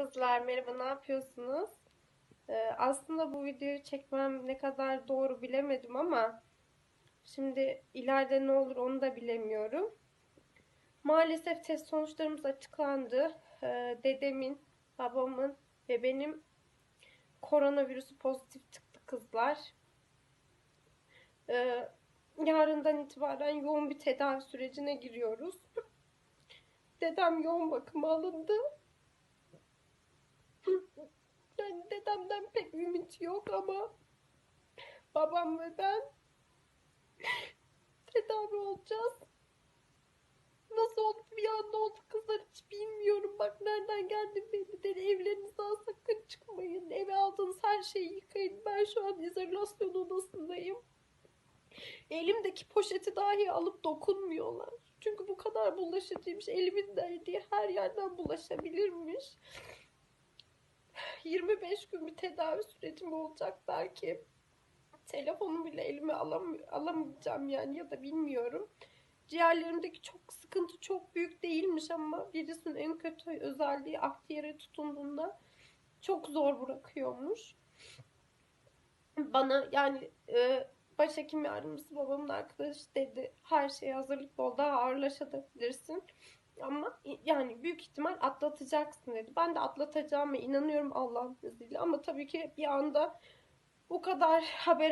Kızlar merhaba ne yapıyorsunuz? Ee, aslında bu videoyu çekmem ne kadar doğru bilemedim ama şimdi ileride ne olur onu da bilemiyorum. Maalesef test sonuçlarımız açıklandı. Ee, dedemin, babamın ve benim koronavirüsü pozitif çıktı kızlar. Ee, yarından itibaren yoğun bir tedavi sürecine giriyoruz. Dedem yoğun bakıma alındı. Yani dedemden pek ümit yok ama babam ve ben tedavi olacağız. Nasıl oldu bir anda oldu kızlar hiç bilmiyorum. Bak nereden geldim belli değil. Evlerinizden sakın çıkmayın. Eve aldığınız her şeyi yıkayın. Ben şu an izolasyon odasındayım. Elimdeki poşeti dahi alıp dokunmuyorlar. Çünkü bu kadar bulaşıcıymış. Elimin değdiği her yerden bulaşabilirmiş. 25 gün bir tedavi sürecim olacak belki. Telefonumu bile elime alam alamayacağım yani ya da bilmiyorum. Ciğerlerimdeki çok sıkıntı çok büyük değilmiş ama virüsün en kötü özelliği akciğere tutunduğunda çok zor bırakıyormuş. Bana yani e, başhekim yardımcısı babamın arkadaşı dedi her şeye hazırlıklı ol daha ağırlaşabilirsin. Ama yani büyük ihtimal atlatacaksın dedi. Ben de atlatacağıma inanıyorum Allah'ın izniyle. Ama tabii ki bir anda bu kadar haber